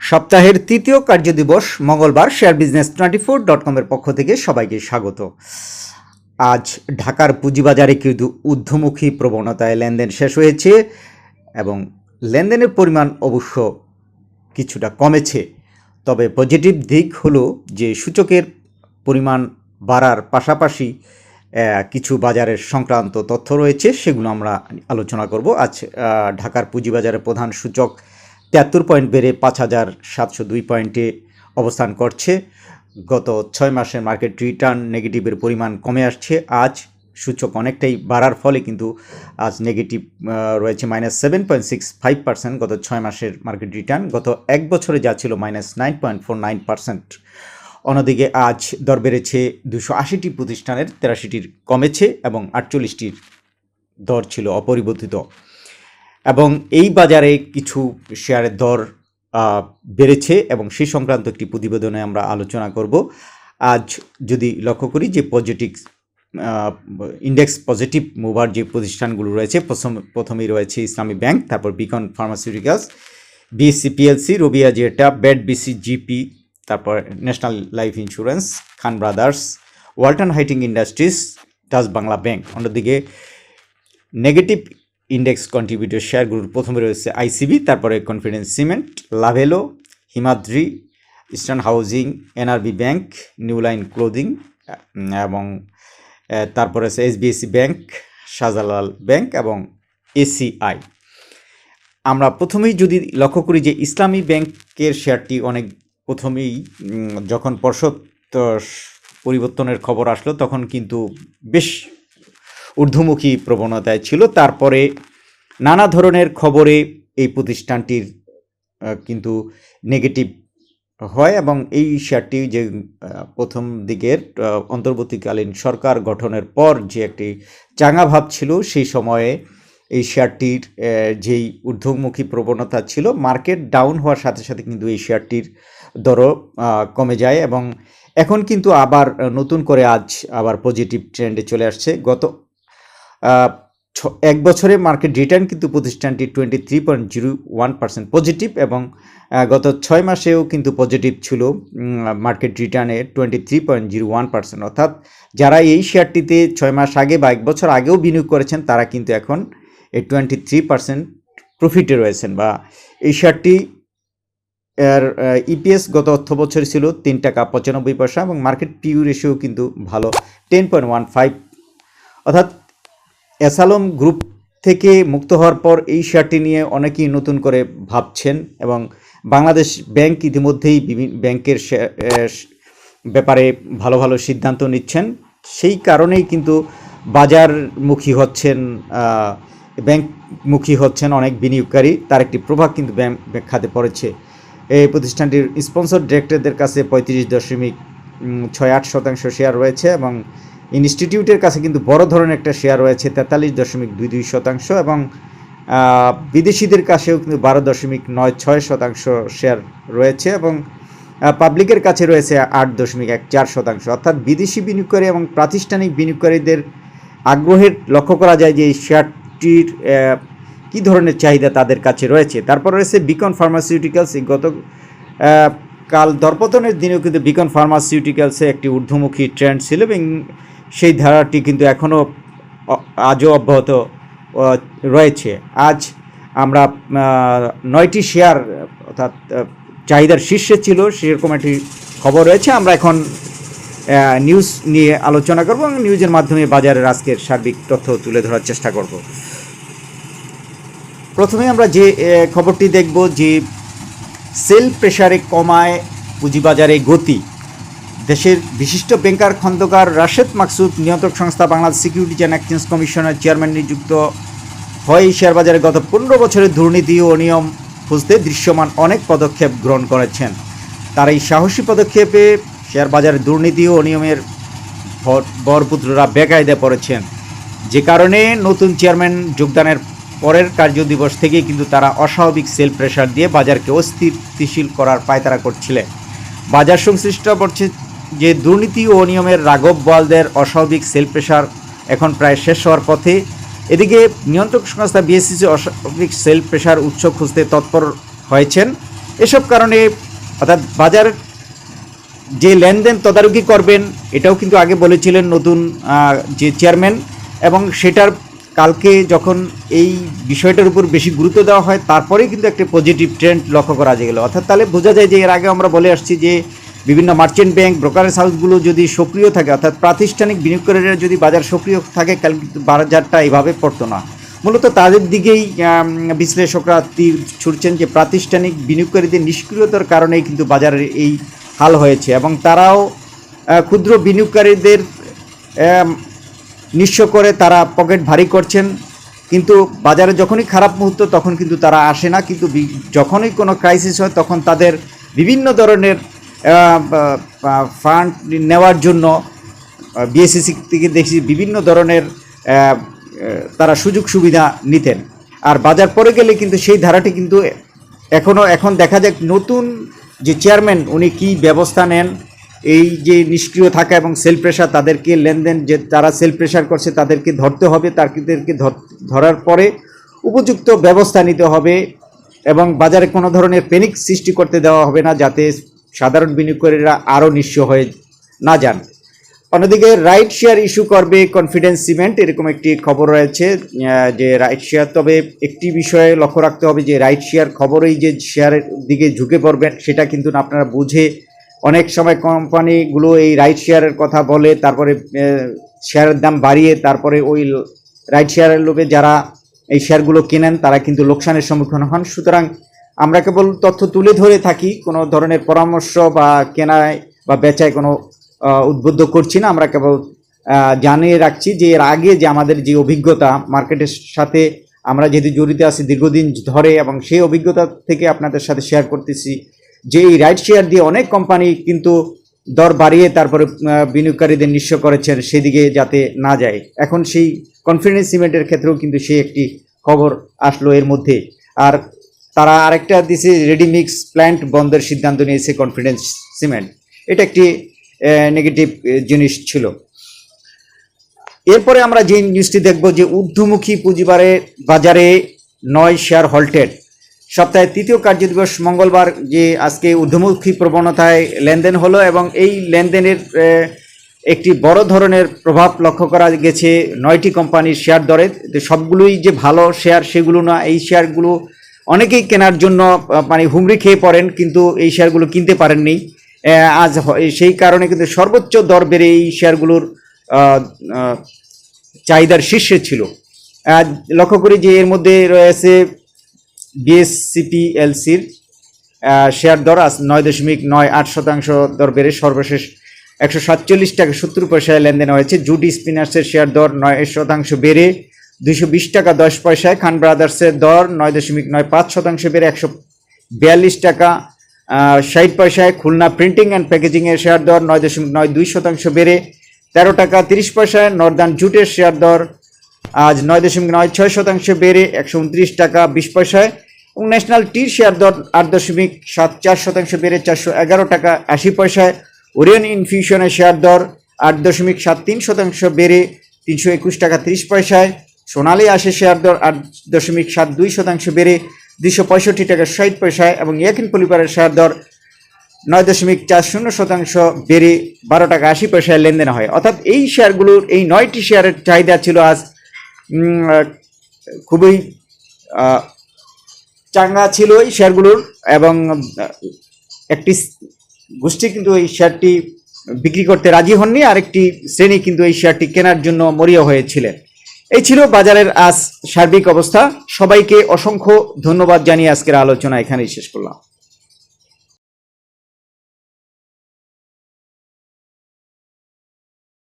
সপ্তাহের তৃতীয় কার্যদিবস মঙ্গলবার share business twenty four dot কমের পক্ষ থেকে সবাইকে স্বাগত। আজ ঢাকার পুঁজিবাজারে কিন্তু ঊর্ধ্বমুখী প্রবণতায় লেনদেন শেষ হয়েছে এবং লেনদেনের পরিমাণ অবশ্য কিছুটা কমেছে। তবে পজিটিভ দিক হলো যে সূচকের পরিমাণ বাড়ার পাশাপাশি কিছু বাজারের সংক্রান্ত তথ্য রয়েছে, সেগুলো আমরা আলোচনা করব। আজ ঢাকার পুঁজিবাজারের প্রধান সূচক তিয়াত্তর পয়েন্ট বেড়ে পাঁচ হাজার সাতশো দুই পয়েন্টে অবস্থান করছে। গত ছয় মাসের মার্কেট রিটার্ন নেগেটিভের পরিমাণ কমে আসছে। আজ সূচক অনেকটাই বাড়ার ফলে কিন্তু আজ নেগেটিভ রয়েছে minus seven point six five percent গত ছয় মাসের মার্কেট রিটার্ন। গত এক বছরে যা ছিল minus nine point four nine percent. অন্যদিকে আজ দর বেড়েছে দুশো আশিটি প্রতিষ্ঠানের, তেরাশিটির কমেছে এবং আটচল্লিশটির দর ছিল অপরিবর্তিত। এবং এই বাজারে কিছু শেয়ারের দর বেড়েছে এবং সেই সংক্রান্ত একটি প্রতিবেদনে আমরা আলোচনা করব। আজ যদি লক্ষ্য করি যে পজিটিভ ইন্ডেক্স পজিটিভ মুভার যে প্রতিষ্ঠানগুলো রয়েছে, প্রথম, প্রথমেই রয়েছে ইসলামী ব্যাংক, তারপর বিকন ফার্মাসিউটিক্যালস বিএসসি পিএলসি রবিয়া জেটা বেড বিসি জিপি তারপর national life insurance Khan brothers Walton hi tech industries Dutch Bangla bank অন্যদিকে নেগেটিভ ইন্ডেক্স কন্ট্রিবিউটর শেয়ারগুলোর প্রথমে রয়েছে আইসিবি তারপরে confidence cement Lovello Himadri eastern housing NRB bank new line clothing এবং তারপরে আছে এসবিএসসি ব্যাংক শাহজালাল ব্যাংক এবং এসিআই আমরা প্রথমেই যদি লক্ষ্য করি যে ইসলামী ব্যাংকের শেয়ারটি অনেক প্রথমেই যখন পর্ষদ পরিবর্তনের খবর আসলো, তখন কিন্তু বেশ ঊর্ধ্বমুখী প্রবণতায় ছিল। তারপরে নানা ধরনের খবরে এই প্রতিষ্ঠানটির কিন্তু নেগেটিভ হয় এবং এই শেয়ারটি যে প্রথম দিকের অন্তর্বর্তীকালীন সরকার গঠনের পর যে একটি চাঙা ভাব ছিল, সেই সময়ে এই শেয়ারটির যেই ঊর্ধ্বমুখী প্রবণতা ছিল, মার্কেট ডাউন হওয়ার সাথে সাথে কিন্তু এই শেয়ারটির দরও কমে যায় এবং এখন কিন্তু আবার নতুন করে আজ আবার পজিটিভ ট্রেন্ডে চলে আসছে। গত এক বছরে মার্কেট রিটার্ন কিন্তু প্রতিষ্ঠানটি twenty three point zero one percent positive এবং গত ছয় মাসেও কিন্তু পজিটিভ ছিল market রিটার্নে twenty three point zero one percent অর্থাৎ যারা এই শেয়ারটিতে ছয় মাস আগে বা এক বছর আগেও বিনিয়োগ করেছেন, তারা কিন্তু এখন এই টোয়েন্টি থ্রি পার্সেন্ট প্রফিটে রয়েছেন বা এই শেয়ারটি এর ইপিএস গত অর্থ বছর ছিল তিন টাকা পঁচানব্বই পয়সা এবং মার্কেট পিউ রেশিও কিন্তু ভালো টেন পয়েন্ট ওয়ান ফাইভ অর্থাৎ এসালম গ্রুপ থেকে মুক্ত হওয়ার পর এই শেয়ারটি নিয়ে অনেকেই নতুন করে ভাবছেন এবং বাংলাদেশ ব্যাংক ইতিমধ্যেই বিভিন্ন ব্যাংকের ব্যাপারে ভালো ভালো সিদ্ধান্ত নিচ্ছেন। সেই কারণেই কিন্তু বাজারমুখী হচ্ছেন ব্যাংকমুখী হচ্ছেন অনেক বিনিয়োগকারী। তার একটি প্রভাব কিন্তু ব্যাংক খাতে পড়েছে। এই প্রতিষ্ঠানটির স্পন্সর ডিরেক্টরদের কাছে পঁয়ত্রিশ দশমিক ছয় আট শতাংশ শেয়ার রয়েছে এবং ইনস্টিটিউটের কাছে কিন্তু বড় ধরনের একটা শেয়ার রয়েছে, তেতাল্লিশ দশমিক দুই দুই শতাংশ এবং বিদেশিদের কাছেও কিন্তু বারো দশমিক নয় ছয় শতাংশ শেয়ার রয়েছে এবং পাবলিকের কাছে রয়েছে আট দশমিক এক চার শতাংশ। অর্থাৎ বিদেশি বিনিয়োগকারী এবং প্রাতিষ্ঠানিক বিনিয়োগকারীদের আগ্রহের লক্ষ্য করা যায় যে এই শেয়ারটির কী ধরনের চাহিদা তাদের কাছে রয়েছে। তারপর রয়েছে বিকন ফার্মাসিউটিক্যালস। গত কাল দরপতনের দিনেও কিন্তু বিকন ফার্মাসিউটিক্যালসে একটি ঊর্ধ্বমুখী ট্রেন্ড ছিল এবং সেই ধারাটি কিন্তু এখনও আজও অব্যাহত রয়েছে। আজ আমরা নয়টি শেয়ার, অর্থাৎ চাহিদার শীর্ষে ছিল, সেরকম একটি খবর রয়েছে। আমরা এখন নিউজ নিয়ে আলোচনা করব এবং নিউজের মাধ্যমে বাজারের আজকের সার্বিক তথ্য তুলে ধরার চেষ্টা করব। প্রথমে আমরা যে খবরটি দেখব যে সেল প্রেসারে কমায় পুঁজিবাজারে গতি। দেশের বিশিষ্ট ব্যাংকার খন্দকার রাশেদ মাকসুদ, নিয়ন্ত্রক সংস্থা বাংলাদেশ সিকিউরিটিজ অ্যান্ড এক্সচেঞ্জ কমিশনের চেয়ারম্যান নিযুক্ত হয় এই শেয়ার বাজারে গত পনেরো বছরের দুর্নীতি ও অনিয়ম খুঁজতে দৃশ্যমান অনেক পদক্ষেপ গ্রহণ করেছেন। তার এই সাহসী পদক্ষেপে শেয়ার বাজারে দুর্নীতি ও অনিয়মের বরপুত্ররা বেকায়দে পড়েছেন। যে কারণে নতুন চেয়ারম্যান যোগদানের পরের কার্যদিবস থেকেই কিন্তু তারা অস্বাভাবিক সেল প্রেশার দিয়ে বাজারকে অস্থিতিশীল করার পায়তারা করছিলেন। বাজার সংশ্লিষ্ট যে দুর্নীতি ও নিয়মের রাঘব বলদের অস্বাভাবিক সেল প্রেশার এখন প্রায় শেষ হওয়ার পথে, এদিকে নিয়ন্ত্রক সংস্থা বিএসসিসি অস্বাভাবিক সেল প্রেশার উৎস খুঁজতে তৎপর হয়েছেন। এসব কারণে অর্থাৎ বাজার যে লেনদেন তদারকি করবেন, এটাও কিন্তু আগে বলেছিলেন নতুন যে চেয়ারম্যান এবং সেটার কালকে যখন এই বিষয়টার উপর বেশি গুরুত্ব দেওয়া হয়, তারপরেই কিন্তু একটা পজিটিভ ট্রেন্ড লক্ষ্য করা গেল। অর্থাৎ তাহলে বোঝা যায় যে এর আগে আমরা বলে আসছি যে বিভিন্ন মার্চেন্ট ব্যাংক ব্রোকারেজ হাউসগুলো যদি সক্রিয় থাকে, অর্থাৎ প্রাতিষ্ঠানিক বিনিয়োগকারীরা যদি বাজার সক্রিয় থাকে বাজারটা এইভাবে পড়তো না। মূলত তাদের দিকেই বিশ্লেষকরা তীর ছুটছেন যে প্রাতিষ্ঠানিক বিনিয়োগকারীদের নিষ্ক্রিয়তার কারণেই কিন্তু বাজারের এই হাল হয়েছে এবং তারাও ক্ষুদ্র বিনিয়োগকারীদের নিঃস্ব করে তারা পকেট ভারী করছেন। কিন্তু বাজারে যখনই খারাপ মুহূর্ত, তখন কিন্তু তারা আসে না। কিন্তু যখনই কোনো ক্রাইসিস হয়, তখন তাদের বিভিন্ন ধরনের ফান্ড নেওয়ার জন্য বিএসসি থেকে দেখি বিভিন্ন ধরনের তারা সুযোগ সুবিধা নিতেন। আর বাজার পরে গেলে কিন্তু সেই ধারাটি কিন্তু এখনও এখন দেখা যাক নতুন যে চেয়ারম্যান উনি কি ব্যবস্থা নেন, এই যে নিষ্ক্রিয় থাকা এবং সেল প্রেশার তাদেরকে লেনদেন যে তারা সেল প্রেশার করছে তাদেরকে ধরতে হবে, তাদেরকে ধর- ধরার পরে উপযুক্ত ব্যবস্থা নিতে হবে এবং বাজারে কোনো ধরনের প্যানিক সৃষ্টি করতে দেওয়া হবে না যাতে সাধারণ বিনিয়োগকারীরা আরও নিঃস্ব হয়ে না যান। অন্যদিকে রাইট শেয়ার ইস্যু করবে কনফিডেন্স সিমেন্ট, এরকম একটি খবর রয়েছে যে রাইট শেয়ার, তবে একটি বিষয়ে লক্ষ্য রাখতে হবে যে রাইট শেয়ার খবরেই যে শেয়ারের দিকে ঝুঁকে পড়বেন, সেটা কিন্তু আপনারা বুঝে অনেক সময় কোম্পানিগুলো এই রাইট শেয়ারের কথা বলে, তারপরে শেয়ারের দাম বাড়িয়ে, তারপরে ওই রাইট শেয়ারের লোভে যারা এই শেয়ারগুলো কেনেন, তারা কিন্তু লোকসানের সম্মুখীন হন। সুতরাং আমরা কেবল তথ্য তুলে ধরে থাকি, কোনো ধরনের পরামর্শ বা কেনায় বা বেচায় কোনো উদ্বুদ্ধ করছি না। আমরা কেবল জানিয়ে রাখছি যে এর আগে যে আমাদের যে অভিজ্ঞতা মার্কেটের সাথে আমরা যেহেতু জড়িত আছি দীর্ঘদিন ধরে এবং সেই অভিজ্ঞতা থেকে আপনাদের সাথে শেয়ার করতেছি, যে এই রাইট শেয়ার দিয়ে অনেক কোম্পানি কিন্তু দর বাড়িয়ে তারপরে বিনিয়োগকারীদের নিঃস্ব করেছেন সেদিকে যাতে না যায়। এখন সেই কনফিডেন্স সিমেন্টের ক্ষেত্রেও কিন্তু সেই একটি খবর আসলো এর মধ্যে। আর তারা আরেকটা দিছে রেডিমিক্স প্ল্যান্ট বন্ধের সিদ্ধান্ত নিয়েছে কনফিডেন্স সিমেন্ট এটা একটি নেগেটিভ জিনিস ছিল। এরপরে আমরা যে নিউজটি দেখব যে ঊর্ধ্বমুখী পুঁজিবারে বাজারে নয় শেয়ার হল্টেড সপ্তাহে তৃতীয় কার্যদিবস মঙ্গলবার যে আজকে ঊর্ধ্বমুখী প্রবণতায় লেনদেন হলো এবং এই লেনদেনের একটি বড় ধরনের প্রভাব লক্ষ্য করা গেছে নয়টি কোম্পানির শেয়ার দরে। সবগুলোই যে ভালো শেয়ার সেগুলো না, এই শেয়ারগুলো অনেকেই কেনার জন্য মানে হুমড়ি খেয়ে পড়েন, কিন্তু এই শেয়ারগুলো কিনতে পারেননি। আজ সেই কারণে কিন্তু সর্বোচ্চ দর বেড়ে এই শেয়ারগুলোর চাহিদার শীর্ষে ছিল। লক্ষ্য করি যে এর মধ্যে রয়েছে বিএসসিপিএলসির শেয়ার দর আজ নয় দশমিক নয় আট শতাংশ দর বেড়ে সর্বশেষ একশো সাতচল্লিশ টাকা সত্তর পয়সায় লেনদেন হয়েছে। জুডি স্পিনার্সের শেয়ার দর নয় শতাংশ বেড়ে দুইশো বিশ টাকা দশ পয়সায় খান ব্রাদার্সের দর নয় দশমিক নয় পাঁচ শতাংশ বেড়ে একশো বিয়াল্লিশ টাকা ষাট পয়সায় খুলনা প্রিন্টিং অ্যান্ড প্যাকেজিংয়ের শেয়ার দর নয় দশমিক নয় দুই শতাংশ বেড়ে তেরো টাকা তিরিশ পয়সায় নর্দার্ন জুটের শেয়ার দর আজ নয় দশমিক নয় ছয় শতাংশ বেড়ে একশো উনত্রিশ টাকা বিশ পয়সায় এবং ন্যাশনাল টির শেয়ার দর আট দশমিক সাত চার শতাংশ বেড়ে চারশো এগারো টাকা আশি পয়সায় ওরিয়ন ইনফিউশনের শেয়ার দর আট দশমিক সাত তিন শতাংশ বেড়ে তিনশো একুশ টাকা তিরিশ পয়সায় সোনালী আসে শেয়ার দর আট দশমিক সাত দুই শতাংশ বেড়ে দুইশো পঁয়ষট্টি টাকা ষাট পয়সায় এবং ইয়াকিন পলিবারের শেয়ার দর নয় দশমিক চার শূন্য শতাংশ বেড়ে বারো টাকা আশি পয়সায় লেনদেন হয়। অর্থাৎ এই শেয়ারগুলোর এই নয়টি শেয়ারের চাহিদা ছিল আজ খুবই চাঙ্গা ছিল এই শেয়ারগুলোর এবং একটি গোষ্ঠী কিন্তু এই শেয়ারটি বিক্রি করতে রাজি হননি আরেকটি শ্রেণি কিন্তু এই শেয়ারটি কেনার জন্য মরিয়া হয়েছিলেন। এই ছিল বাজারের আজ সার্বিক অবস্থা। সবাইকে অসংখ্য ধন্যবাদ জানিয়ে আজকের আলোচনা এখানেই শেষ করলাম।